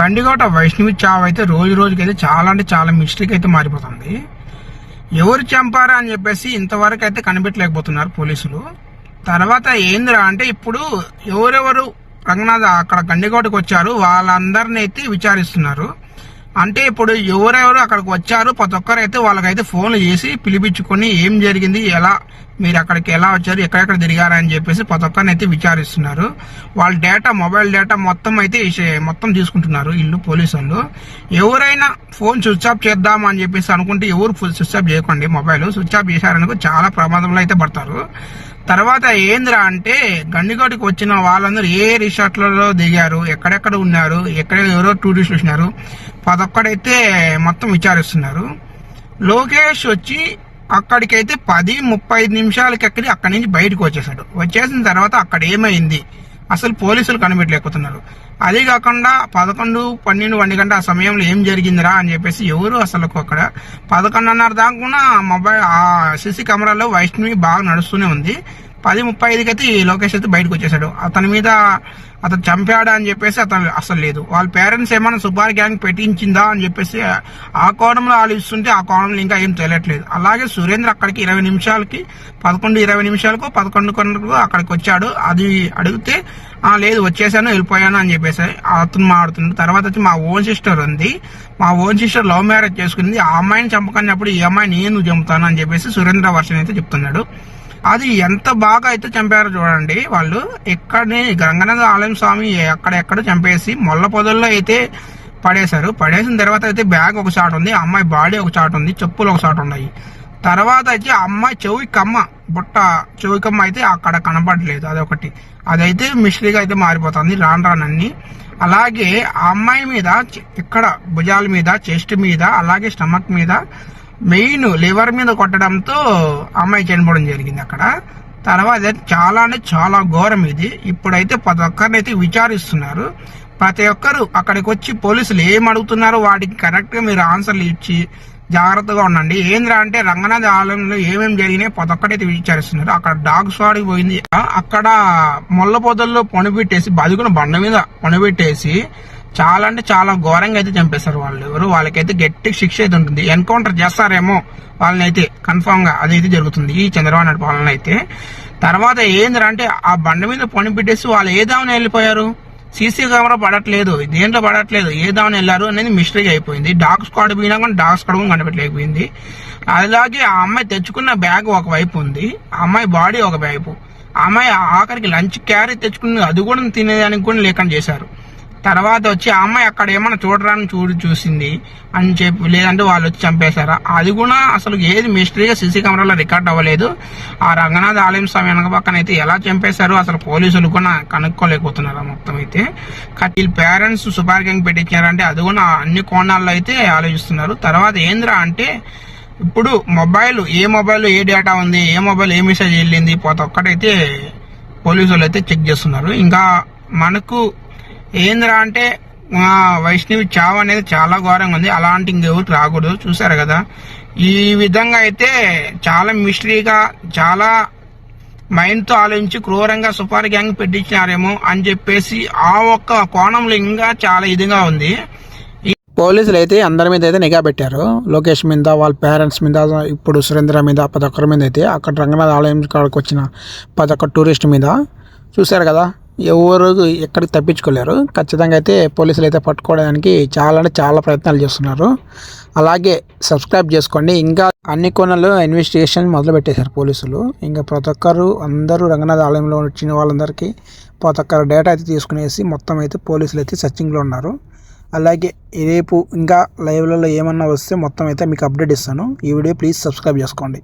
గండికోట వైష్ణవి చావ్ అయితే రోజు రోజుకైతే చాలా అంటే చాలా మిస్టేక్ అయితే మారిపోతుంది. ఎవరు చంపారా అని చెప్పేసి ఇంతవరకు అయితే కనిపెట్టలేకపోతున్నారు పోలీసులు. తర్వాత ఏందిరా అంటే ఇప్పుడు ఎవరెవరు రంగనాథ్ అక్కడ గండికోటకు వచ్చారు వాళ్ళందరిని అయితే విచారిస్తున్నారు. అంటే ఇప్పుడు ఎవరెవరు అక్కడికి వచ్చారు ప్రతి ఒక్కరైతే వాళ్ళకైతే ఫోన్లు చేసి పిలిపించుకొని ఏం జరిగింది ఎలా మీరు అక్కడికి ఎలా వచ్చారు ఎక్కడెక్కడ తిరిగారు అని చెప్పేసి ప్రతి ఒక్కరిని అయితే విచారిస్తున్నారు. వాళ్ళ డేటా మొబైల్ డేటా మొత్తం అయితే మొత్తం తీసుకుంటున్నారు ఇల్లు పోలీసు వాళ్ళు. ఎవరైనా ఫోన్ స్విచ్ ఆఫ్ చేద్దాం అని చెప్పేసి అనుకుంటే ఎవరు స్విచ్ ఆఫ్ చేయకండి మొబైల్ స్విచ్ ఆఫ్ చేశారనుకో చాలా ప్రమాదంలో అయితే పడతారు. తర్వాత ఏందిరా అంటే గండికోటకి వచ్చిన వాళ్ళందరూ ఏ రిసార్ట్లలో దిగారు ఎక్కడెక్కడ ఉన్నారు ఎక్కడ ఎవరో టూరిస్టులు వచ్చినారు పదొక్కడైతే మొత్తం విచారిస్తున్నారు. లోకేష్ వచ్చి అక్కడికైతే పది ముప్పై నిమిషాలకి ఎక్కడి అక్కడి నుంచి బయటకు వచ్చేసాడు. వచ్చేసిన తర్వాత అక్కడ ఏమైంది? అసలు పోలీసులు కనిపెట్టలేకపోతున్నారు. అదే కాకుండా పదకొండు పన్నెండు ఒంటి గంట ఆ సమయంలో ఏం జరిగిందిరా అని చెప్పేసి ఎవరు అసలు అక్కడ పదకొండున్నర దాకా కూడా మొబైల్ ఆ సీసీ కెమెరాలో వైష్ణవి బాగా నడుస్తూనే ఉంది. పది ముప్పై ఐదుకి అయితే ఈ లోకేష్ అయితే బయటకు వచ్చేసాడు. అతని మీద అతను చంపాడా అని చెప్పేసి అతను అసలు లేదు. వాళ్ళ పేరెంట్స్ ఏమైనా సుపార్ గ్యాంగ్ పెట్టించిందా అని చెప్పేసి ఆ కోణంలో ఆలోచిస్తుంటే ఆ కోణంలో ఇంకా ఏం తెలియట్లేదు. అలాగే సురేంద్ర అక్కడికి ఇరవై నిమిషాలకి పదకొండు ఇరవై నిమిషాలకు పదకొండు కొరకు అక్కడికి వచ్చాడు. అది అడిగితే ఆ లేదు వచ్చేసాను వెళ్ళిపోయాను అని చెప్పేసి అతను మాడుతుంది తర్వాత వచ్చి మా ఓన్ సిస్టర్ ఉంది. మా ఓన్ సిస్టర్ లవ్ మ్యారేజ్ చేసుకుంది. ఆ అమ్మాయిని చంపకన్నప్పుడు ఈ అమ్మాయిని నేను చంపుతాను అని చెప్పేసి సురేంద్ర వర్షన్ అయితే చెప్తున్నాడు. అది ఎంత బాగా అయితే చంపారో చూడండి వాళ్ళు. ఇక్కడనే గంగనాథ ఆలయం స్వామి ఎక్కడెక్కడ చంపేసి మొల్ల పొదల్లో అయితే పడేశారు. పడేసిన తర్వాత అయితే బ్యాగ్ ఒక చాట్ ఉంది అమ్మాయి బాడీ ఒక చాట్ ఉంది చెప్పులు ఒక చాట్ ఉన్నాయి. తర్వాత అయితే అమ్మాయి చెవి కమ్మ బుట్ట చెవి కమ్మ అయితే అక్కడ కనపడలేదు అదొకటి. అదైతే మిస్టరీగా అయితే మారిపోతుంది రాను రానన్ని అలాగే ఆ అమ్మాయి మీద ఇక్కడ భుజాల మీద చెస్ట్ మీద అలాగే స్టమక్ మీద మెయిన్ లివర్ మీద కొట్టడంతో అమ్మాయి చనిపోవడం జరిగింది అక్కడ. తర్వాత చాలా అంటే చాలా ఘోరం ఇది. ఇప్పుడైతే ప్రతి ఒక్కరిని అయితే విచారిస్తున్నారు. ప్రతి ఒక్కరు అక్కడికి వచ్చి పోలీసులు ఏం అడుగుతున్నారో వాటికి కరెక్ట్గా మీరు ఆన్సర్లు ఇచ్చి జాగ్రత్తగా ఉండండి. ఏంద్రా అంటే రంగనాథ్ ఆలయంలో ఏమేమి జరిగినాయి ప్రతి ఒక్కటైతే విచారిస్తున్నారు. అక్కడ డాగ్ వాడికి పోయింది. అక్కడ ముళ్ళ పొదల్లో పొనబెట్టేసి బతుకుని బండ మీద పొనబెట్టేసి చాలా అంటే చాలా ఘోరంగా అయితే చంపేస్తారు వాళ్ళు. ఎవరు? వాళ్ళకైతే గట్టి శిక్ష అయితే ఉంటుంది. ఎన్కౌంటర్ చేస్తారేమో వాళ్ళని అయితే కన్ఫామ్గా అదైతే జరుగుతుంది. ఈ చంద్రబాబు నాయుడు పాలన అయితే. తర్వాత ఏందిరా అంటే ఆ బండ మీద పని పెట్టేసి వాళ్ళు ఏ దామని వెళ్ళిపోయారు? సీసీ కెమెరా పడట్లేదు. దేంట్లో పడట్లేదు? ఏ దామని వెళ్ళారు అనేది మిస్టరీ అయిపోయింది. డాగ్ స్క్వాడ్ పోయినా కానీ డాగ్ స్క్వాడ్ కూడా కనిపెట్టలేకపోయింది. అలాగే ఆ అమ్మాయి తెచ్చుకున్న బ్యాగ్ ఒక వైపు ఉంది. ఆ అమ్మాయి బాడీ ఒక వైపు. అమ్మాయి ఆఖరికి లంచ్ క్యారీ తెచ్చుకుని అది కూడా తినేదానికి కూడా లేకుండా చేశారు. తర్వాత వచ్చి ఆ అమ్మాయి అక్కడ ఏమైనా చూడరాని చూడు చూసింది అని చెప్పి లేదంటే వాళ్ళు వచ్చి చంపేశారా? అది కూడా అసలు ఏది మిస్టరీగా సీసీ కెమెరాలో రికార్డ్ అవ్వలేదు. ఆ రంగనాథ ఆలయం స్వామి వెనక పక్కన అయితే ఎలా చంపేశారు అసలు పోలీసులు కూడా కనుక్కోలేకపోతున్నారు మొత్తం అయితే. కానీ వీళ్ళ పేరెంట్స్ సుపార్ గ్యాంగ్ పెట్టించారంటే అది కూడా అన్ని కోణాల్లో అయితే ఆలోచిస్తున్నారు. తర్వాత ఏంద్రా అంటే ఇప్పుడు మొబైల్ ఏ మొబైల్ ఏ డేటా ఉంది ఏ మొబైల్ ఏ మెసేజ్ వెళ్ళింది పోతే ఒక్కటైతే పోలీసులు అయితే చెక్ చేస్తున్నారు. ఇంకా మనకు ఏందిరా అంటే మా వైష్ణవి చావు అనేది చాలా ఘోరంగా ఉంది. అలాంటి ఇంకెవరు రాకూడదు. చూసారు కదా? ఈ విధంగా అయితే చాలా మిస్టరీగా చాలా మైండ్తో ఆలోచించి క్రూరంగా సుపారి గ్యాంగ్ పెట్టించినారేమో అని చెప్పేసి ఆ ఒక్క కోణంలో ఇంకా చాలా ఇదిగా ఉంది. పోలీసులు అయితే అందరి మీద అయితే నిఘా పెట్టారు. లోకేష్ మీద వాళ్ళ పేరెంట్స్ మీద ఇప్పుడు సురేంద్ర మీద ప్రతి ఒక్కరి మీద అయితే అక్కడ రంగనాథ్ ఆలయం కాడికి వచ్చిన ప్రతి ఒక్క టూరిస్ట్ మీద. చూశారు కదా? ఎవరు ఎక్కడికి తప్పించుకోలేరు. ఖచ్చితంగా అయితే పోలీసులు అయితే పట్టుకోవడానికి చాలా అంటే చాలా ప్రయత్నాలు చేస్తున్నారు. అలాగే సబ్స్క్రైబ్ చేసుకోండి. ఇంకా అన్ని కోణాల్లో ఇన్వెస్టిగేషన్ మొదలు పెట్టేశారు పోలీసులు. ఇంకా ప్రతి ఒక్కరు అందరూ రంగనాథ్ ఆలయంలో వచ్చిన వాళ్ళందరికీ ప్రతి ఒక్కరు డేటా అయితే తీసుకునేసి మొత్తం అయితే పోలీసులు అయితే సర్చింగ్లో ఉన్నారు. అలాగే రేపు ఇంకా లైవ్లలో ఏమన్నా వస్తే మొత్తం అయితే మీకు అప్డేట్ ఇస్తాను. ఈ వీడియో ప్లీజ్ సబ్స్క్రైబ్ చేసుకోండి.